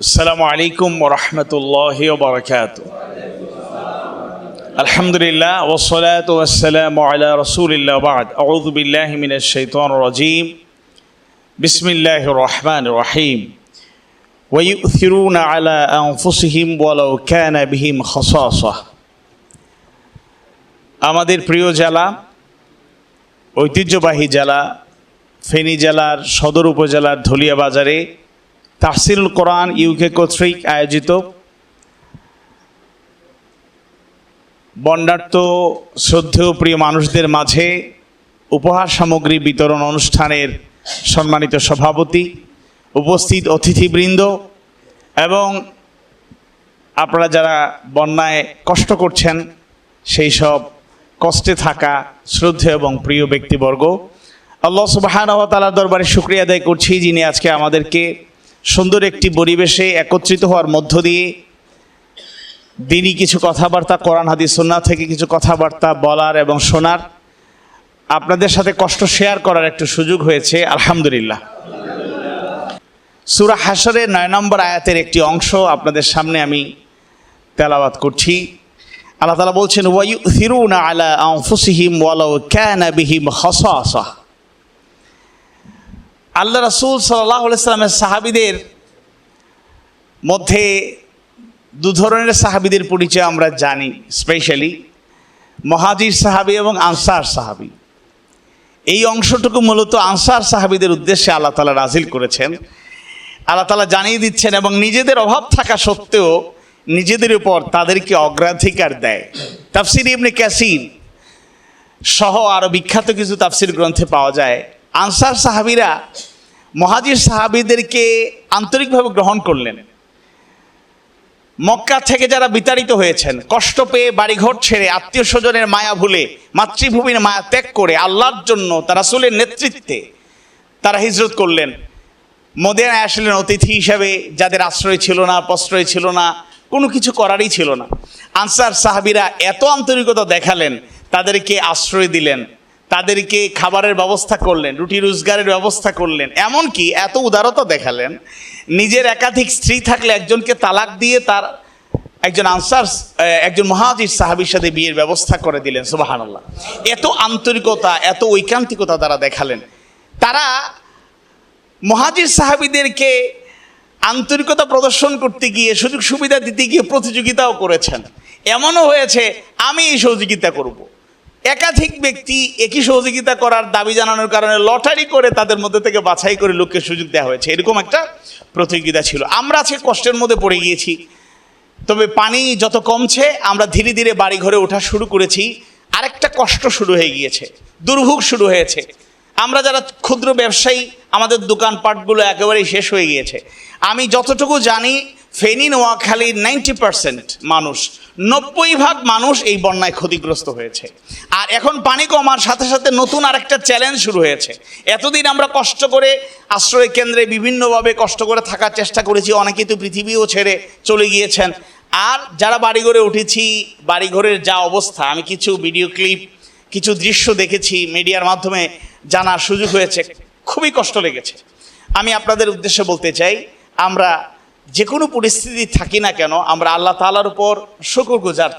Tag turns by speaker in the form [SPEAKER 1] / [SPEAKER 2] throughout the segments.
[SPEAKER 1] السلام عليكم ورحمة الله وبركاته الحمد لله والصلاة والسلام على رسول الله بعد أعوذ بالله من الشيطان الرجيم بسم الله الرحمن الرحيم ويؤثرون على أنفسهم ولو كان بهم خصاصة আমাদের প্রিয় জেলা ঐতিহ্যবাহী জেলা ফেনী জেলার সদর উপজেলার ধলিয়া বাজারে তাহসিল কোরআন ইউকে কর্তৃক আয়োজিত। বন্ডার্থ শ্রদ্ধেয় প্রিয় মানুষদের মাঝে উপহার সামগ্রী বিতরণ অনুষ্ঠানের সম্মানিত সভাপতি, উপস্থিত অতিথিবৃন্দ এবং আপনারা যারা বন্যায় কষ্ট করছেন, সেই সব কষ্টে থাকা শ্রদ্ধেয় এবং প্রিয় ব্যক্তিবর্গ, আল্লাহ সুবাহানতালার দরবারে শুক্রিয়া আদায় করছি যিনি আজকে আমাদেরকে সুন্দর একটি পরিবেশে একত্রিত হওয়ার মধ্য দিয়ে দিনই কিছু কথাবার্তা, কোরআন, হাদিস সুন্না থেকে কিছু কথাবার্তা বলার এবং শোনার আপনাদের সাথে কষ্ট শেয়ার করার একটু সুযোগ হয়েছে, আলহামদুলিল্লাহ। সুরা হাসরের নয় নম্বর আয়াতের একটি অংশ আপনাদের সামনে আমি তেলাওয়াত করছি। আল্লাহ তালা বলছেন ওয়াইউ থিরুনা আলা আনফুসিহিম ওয়ালাউ কানা বিহিম খাসাসা। আল্লাহ রাসূল আলাইহি সাল্লামের সাহাবীদের মধ্যে দু ধরনের সাহাবীদের পরিচয় আমরা জানি স্পেশালি মহাজির সাহাবী এবং আনসার সাহাবী। এই অংশটুকু মূলত আনসার সাহাবিদের উদ্দেশ্যে আল্লাহ তালা রাজিল করেছেন। আল্লাহ তালা জানিয়ে দিচ্ছেন এবং নিজেদের অভাব থাকা সত্ত্বেও নিজেদের উপর তাদেরকে অগ্রাধিকার দেয়। তাফসির ইবনে ক্যাসির সহ আরও বিখ্যাত কিছু তাফসির গ্রন্থে পাওয়া যায়। আনসার সাহাবিরা, মহাজির সাহাবিদেরকে আন্তরিকভাবে গ্রহণ করলেন। মক্কা থেকে যারা বিতাড়িত হয়েছেন, কষ্ট পেয়ে বাড়িঘর ছেড়ে আত্মীয় স্বজনের মায়া ভুলে, মাতৃভূমির মায়া ত্যাগ করে আল্লাহর জন্য তারা রাসূলের নেতৃত্বে তারা হিজরত করলেন। মদিনায় আসলেন অতিথি হিসাবে, যাদের আশ্রয় ছিল না, প্রশ্রয় ছিল না, কোনো কিছু করারই ছিল না। আনসার সাহাবিরা এত আন্তরিকতা দেখালেন, তাদেরকে আশ্রয় দিলেন। তাদেরকে খাবারের ব্যবস্থা করলেন, রুটি রোজগারের ব্যবস্থা করলেন। এমনকি এত উদারতা দেখালেন, নিজের একাধিক স্ত্রী থাকলে একজনকে তালাক দিয়ে তার একজন আনসার একজন মহাজির সাহাবির সাথে বিয়ের ব্যবস্থা করে দিলেন, সুবাহানাল্লাহ। এত আন্তরিকতা, এত ঐকান্তিকতা তারা দেখালেন। তারা মহাজির সাহাবিদেরকে আন্তরিকতা প্রদর্শন করতে গিয়ে, সুযোগ সুবিধা দিতে গিয়ে প্রতিযোগিতাও করেছেন। এমনও হয়েছে, আমি এই সহযোগিতা করব। একাধিক ব্যক্তি একই সহযোগিতা করার দাবি জানানোর কারণে লটারি করে তাদের মধ্যে থেকে বাছাই করে লোককে সুযোগ দেওয়া হয়েছে। এরকম একটা প্রতিযোগিতা ছিল। আমরা আজকে কষ্টের মধ্যে পড়ে গিয়েছি। তবে পানি যত কমছে, আমরা ধীরে ধীরে বাড়ি ঘরে ওঠা শুরু করেছি। আরেকটা কষ্ট শুরু হয়ে গিয়েছে। দুর্ভোগ শুরু হয়েছে। আমরা যারা ক্ষুদ্র ব্যবসায়ী, আমাদের দোকানপাটগুলো একেবারেই শেষ হয়ে গিয়েছে। আমি যতটুকু জানি ফেনী নোয়াখালীর নাইনটি পার্সেন্ট মানুষ, নব্বই ভাগ মানুষ এই বন্যায় ক্ষতিগ্রস্ত হয়েছে। আর এখন পানি কমার সাথে সাথে নতুন আরেকটা চ্যালেঞ্জ শুরু হয়েছে। এতদিন আমরা কষ্ট করে আশ্রয় কেন্দ্রে বিভিন্নভাবে কষ্ট করে থাকার চেষ্টা করেছি, অনেকেই তো পৃথিবীও ছেড়ে চলে গিয়েছেন। আর যারা বাড়িঘরে উঠেছি, বাড়িঘরের যা অবস্থা, আমি কিছু ভিডিও ক্লিপ কিছু দৃশ্য দেখেছি মিডিয়ার মাধ্যমে জানার সুযোগ হয়েছে, খুবই কষ্ট লেগেছে। আমি আপনাদের উদ্দেশ্যে বলতে চাই, আমরা যে কোনো পরিস্থিতি থাকি না কেন, আমরা আল্লাহ তালার উপর শুকুর গুজার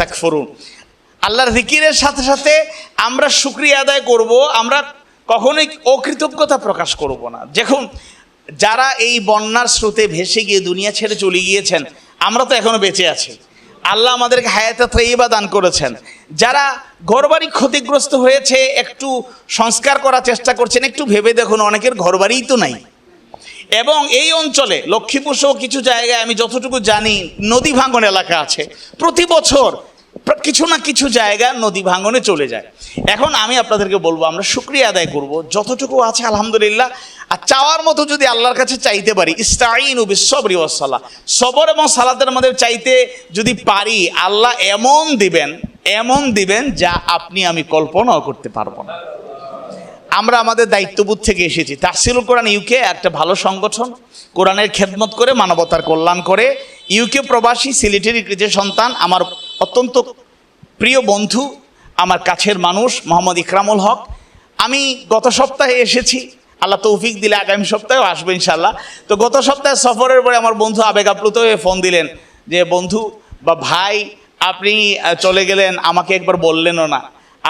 [SPEAKER 1] তাকফুরুন। আল্লাহর জিকিরের সাথে সাথে আমরা শুক্রিয়া আদায় করব, আমরা কখনোই অকৃতজ্ঞতা প্রকাশ করব না। দেখুন, যারা এই বন্যার স্রোতে ভেসে গিয়ে দুনিয়া ছেড়ে চলে গিয়েছেন, আমরা তো এখনও বেঁচে আছি। আল্লাহ আমাদেরকে হায়াতে তৈবা দান করেছেন। যারা ঘরবাড়ি ক্ষতিগ্রস্ত হয়েছে, একটু সংস্কার করার চেষ্টা করছেন, একটু ভেবে দেখুন, অনেকের ঘরবাড়িই তো নাই। এবং এই অঞ্চলে, লক্ষ্মীপুর সহ কিছু জায়গায় আমি যতটুকু জানি, নদী ভাঙন এলাকা আছে। প্রতি বছর কিছু না কিছু জায়গা নদী ভাঙনে চলে যায়। এখন আমি আপনাদেরকে বলব, আমরা শুক্রিয়া আদায় করব। যতটুকু আছে, আলহামদুলিল্লাহ। আর চাওয়ার মতো যদি আল্লাহর কাছে চাইতে পারি ইস্তাইন বিশ্ববরি ওয়াসাল্লাহ সবর এবং সালাতের মধ্যে চাইতে যদি পারি, আল্লাহ এমন দিবেন এমন দিবেন যা আপনি, আমি কল্পনাও করতে পারব না। আমরা আমাদের দায়িত্ববোধ থেকে এসেছি। তাহসিল কোরআন ইউকে একটা ভালো সংগঠন। কোরআনের খেদমত করে, মানবতার কল্যাণ করে ইউকে প্রবাসী সিলেটের কৃতি সন্তান, আমার অত্যন্ত প্রিয় বন্ধু, আমার কাছের মানুষ, মোহাম্মদ ইকরামুল হক। আমি গত সপ্তাহে এসেছি। আল্লাহ তৌফিক দিলে আগামী সপ্তাহেও আসবে ইনশাল্লাহ তো গত সপ্তাহে সফরের পরে আমার বন্ধু আবেগ আপ্লুত হয়ে ফোন দিলেন যে, বন্ধু বা ভাই, আপনি চলে গেলেন, আমাকে একবার বললেনও না।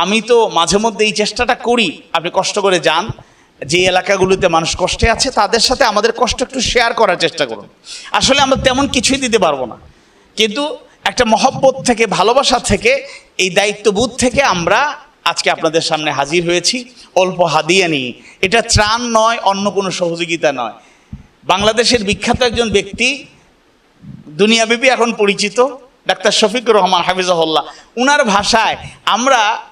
[SPEAKER 1] আমি তো মাঝে মধ্যে এই চেষ্টাটা করি, আপনি কষ্ট করে যান। যে এলাকাগুলোতে মানুষ কষ্টে আছে, তাদের সাথে আমাদের কষ্ট একটু শেয়ার করার চেষ্টা করুন। আসলে আমরা তেমন কিছুই দিতে পারব না। কিন্তু একটা মহব্বত থেকে, ভালোবাসা থেকে, এই দায়িত্ববোধ থেকে আমরা আজকে আপনাদের সামনে হাজির হয়েছি। অল্প হাদিয়া নিয়ে। এটা ত্রাণ নয়, অন্য কোনো সহযোগিতা নয়। বাংলাদেশের বিখ্যাত একজন ব্যক্তি দুনিয়াব্যাপী এখন পরিচিত, ডাক্তার শফিকুর রহমান হাফিজাহুল্লাহ। উনার ভাষায় আমরা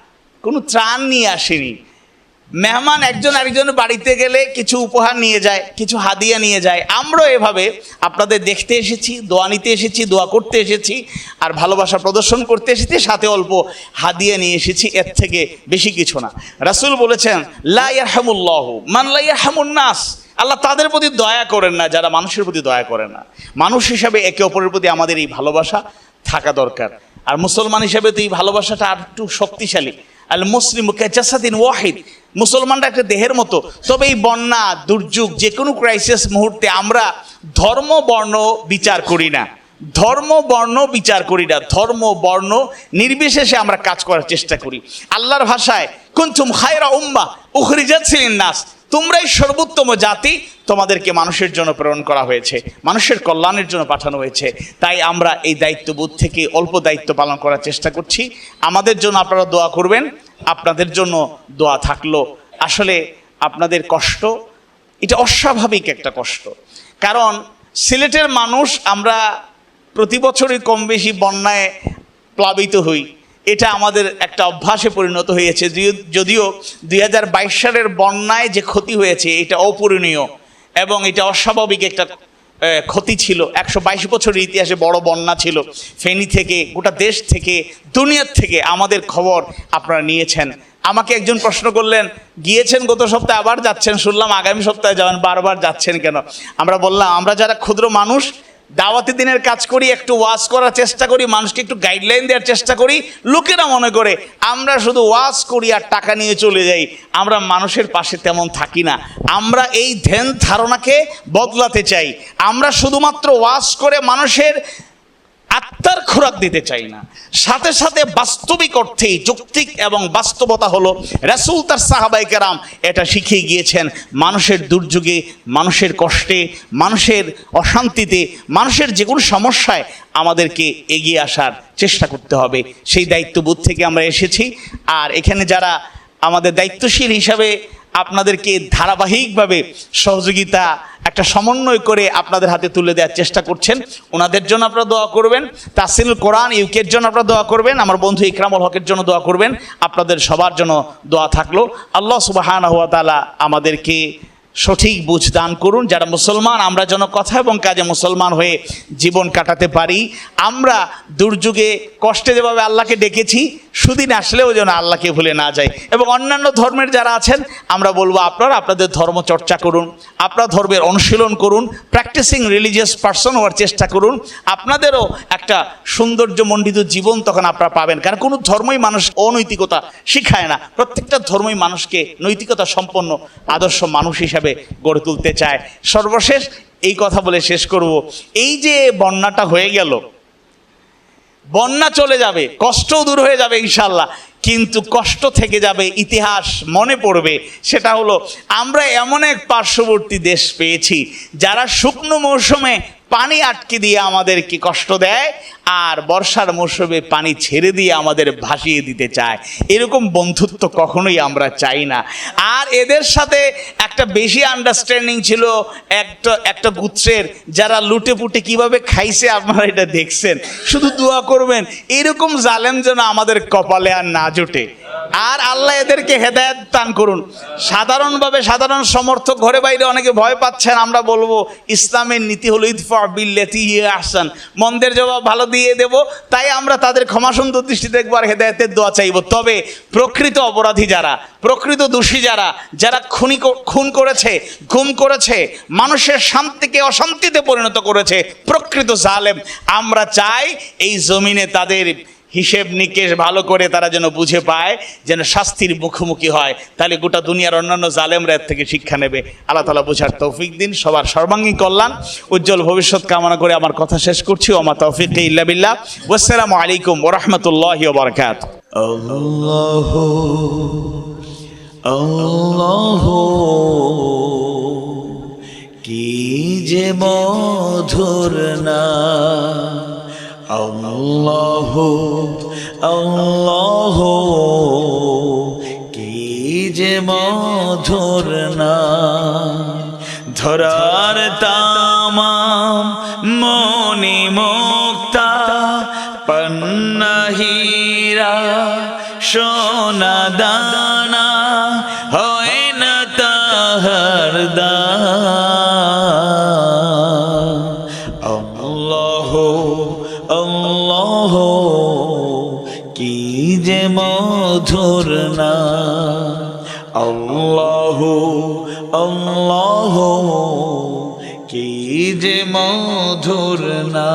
[SPEAKER 1] কোনো ত্রাণ নিয়ে আসিনি। মেহমান একজন আরেকজনের বাড়িতে গেলে কিছু উপহার নিয়ে যায়, কিছু হাদিয়া নিয়ে যায়। আমরাও এভাবে আপনাদের দেখতে এসেছি, দোয়া নিতে এসেছি, দোয়া করতে এসেছি, আর ভালোবাসা প্রদর্শন করতে এসেছি, সাথে অল্প হাদিয়া নিয়ে এসেছি, এর থেকে বেশি কিছু না। রাসূল বলেছেন, লা ইয়ারহামুল্লাহু, মান লা ইয়ারহামুন নাস। আল্লাহ তাদের প্রতি দয়া করেন না, যারা মানুষের প্রতি দয়া করে না। মানুষ হিসাবে একে অপরের প্রতি আমাদের এই ভালোবাসা থাকা দরকার। আর মুসলমান হিসাবে তো এই ভালোবাসাটা আর একটু শক্তিশালী। আল মুসলিম কেচাসাদিন ওয়াহিদ। মুসলমানরা একটা দেহের মতো। তবে এই বন্যা, দুর্যোগ, যে কোনো ক্রাইসিস মুহূর্তে আমরা ধর্ম, বর্ণ বিচার করি না। ধর্ম, বর্ণ বিচার করি না। ধর্ম, বর্ণ নির্বিশেষে আমরা কাজ করার চেষ্টা করি। আল্লাহর ভাষায়, কুনতুম খায়রা উম্মা উখরিজাত ছিলেন নাস। তোমরাই সর্বোত্তম জাতি, তোমাদেরকে মানুষের জন্য প্রেরণ করা হয়েছে। মানুষের কল্যাণের জন্য পাঠানো হয়েছে। তাই আমরা এই দায়িত্ববোধ থেকে অল্প দায়িত্ব পালন করার চেষ্টা করছি। আমাদের জন্য আপনারা দোয়া করবেন। আপনাদের জন্য দোয়া থাকল। আসলে আপনাদের কষ্ট, এটা অস্বাভাবিক একটা কষ্ট। কারণ সিলেটের মানুষ আমরা প্রতি বছরই কম বেশি বন্যায় প্লাবিত হই। এটা আমাদের একটা অভ্যাসে পরিণত হয়েছে। যদিও- দুই হাজার বাইশ সালের বন্যায় যে ক্ষতি হয়েছে, এটা অপূরণীয় এবং এটা অস্বাভাবিক একটা ক্ষতি ছিল। একশো বাইশ বছরের ইতিহাসে বড় বন্যা ছিল। ফেনী থেকে, গোটা দেশ থেকে, দুনিয়ার থেকে আমাদের খবর আপনারা নিয়েছেন। আমাকে একজন প্রশ্ন করলেন, গিয়েছেন গত সপ্তাহে, আবার যাচ্ছেন? শুনলাম আগামী সপ্তাহে যাবেন, বারবার যাচ্ছেন কেন? আমরা বললাম, আমরা যারা ক্ষুদ্র মানুষ দাওয়াতি দিনের কাজ করি, একটু ওয়াজ করার চেষ্টা করি, মানুষকে একটু গাইডলাইন দেওয়ার চেষ্টা করি, লোকেরা মনে করে আমরা শুধু ওয়াজ করি আর টাকা নিয়ে চলে যাই, আমরা মানুষের পাশে তেমন থাকি না। আমরা এই ধ্যান ধারণাকে বদলাতে চাই। আমরা শুধুমাত্র ওয়াজ করে মানুষের আত্মার খোরাক দিতে চাই না। সাথে সাথে বাস্তবিক অর্থেই যৌক্তিক এবং বাস্তবতা হলো, রাসূল তার সাহাবাই কেরাম এটা শিখিয়ে গিয়েছেন, মানুষের দুর্যোগে, মানুষের কষ্টে, মানুষের অশান্তিতে, মানুষের যে কোনো সমস্যায় আমাদেরকে এগিয়ে আসার চেষ্টা করতে হবে। সেই দায়িত্ববোধ থেকে আমরা এসেছি। আর এখানে যারা আমাদের দায়িত্বশীল হিসাবে আপনাদেরকে ধারাবাহিকভাবে সহযোগিতা, একটা সমন্বয় করে আপনাদের হাতে তুলে দেওয়ার চেষ্টা করছেন। ওনাদের জন্য আপনারা দোয়া করবেন। তাসিল কোরআন, ইউকের জন্য আপনারা দোয়া করবেন। আমার বন্ধু ইকরামুল হকের জন্য দোয়া করবেন। আপনাদের সবার জন্য দোয়া থাকল। আল্লাহ সুবাহান হাত আমাদেরকে সঠিক বুঝ দান করুন। যারা মুসলমান, আমরা যেন কথা এবং কাজে মুসলমান হয়ে জীবন কাটাতে পারি। আমরা দুর্যোগে কষ্টে যেভাবে আল্লাহকে ডেকেছি, সুদিন আসলেও যেন আল্লাহকে ভুলে না যায় এবং অন্যান্য ধর্মের যারা আছেন, আমরা বলব আপনারা আপনাদের ধর্ম চর্চা করুন, আপনার ধর্মের অনুশীলন করুন প্র্যাকটিসিং রিলিজিয়াস পার্সন হওয়ার চেষ্টা করুন। আপনাদেরও একটা সৌন্দর্যমণ্ডিত জীবন তখন আপনারা পাবেন। কারণ কোনো ধর্মই মানুষ অনৈতিকতা শিখায় না। প্রত্যেকটা ধর্মই মানুষকে নৈতিকতা সম্পন্ন আদর্শ মানুষ হিসাবে গড়ে তুলতে চায়। সর্বশেষ এই কথা বলে শেষ করব। এই যে বন্যাটা হয়ে গেল, বন্যা চলে যাবে কষ্ট দূর হয়ে যাবে ইনশাল্লাহ কিন্তু কষ্ট থেকে যাবে ইতিহাস মনে পড়বে। সেটা হলো, আমরা এমন এক পার্শ্ববর্তী দেশ পেয়েছি, যারা শুকনো মৌসুমে পানি আটকে দিয়ে আমাদেরকে কষ্ট দেয়? আর বর্ষার মৌসুমে পানি ছেড়ে দিয়ে আমাদের ভাসিয়ে দিতে চায়। এরকম বন্ধুত্ব কখনোই আমরা চাই না। আর এদের সাথে একটা বেশি আন্ডারস্ট্যান্ডিং ছিল একটা একটা গুত্রের, যারা লুটে পুটে কীভাবে খাইছে আপনারা এটা দেখছেন। শুধু দোয়া করবেন, এরকম জালেম যেন আমাদের কপালে আর না জোটে। আর আল্লাহ এদেরকে হেদায়ত দান করুন। সাধারণভাবে সাধারণ সমর্থক ঘরে বাইরে অনেকে ভয় পাচ্ছেন, আমরা বলব, ইসলামের নীতি হলো ইতফা বিল্লেতি আহসান। মন্দের জবাব ভালো দিয়ে দেব, তাই আমরা তাদের ক্ষমা সুন্দর দৃষ্টি দেখব আর হেদায়তের দোয়া চাইব। তবে প্রকৃত অপরাধী যারা, প্রকৃত দোষী যারা যারা খুনি খুন করেছে, গুম করেছে, মানুষের শান্তিকে অশান্তিতে পরিণত করেছে, প্রকৃত জালেম, আমরা চাই এই জমিনে তাদের হিসেব নিকেশ ভালো করে তারা যেন বুঝে পায়, যেন শাস্তির মুখোমুখি হয়। তাহলে গোটা দুনিয়ার অন্যান্য জালেমরা এর থেকে শিক্ষা নেবে। আল্লাহ তালা বোঝার তৌফিক দিন, সবার সর্বাঙ্গীন কল্যাণ। উজ্জ্বল ভবিষ্যৎ কামনা করে আমার কথা শেষ করছি ওমা তৌফিক ইল্লা বিল্লাহ। ওয়াসসালামু আলাইকুম ওরহমতুল্লাহ বরকাত
[SPEAKER 2] আল্লাহ আল্লাহ, কি যে মধুর না আল্লাহ আল্লাহ কি যে মধুর না ধরার তামাম যে মধুর না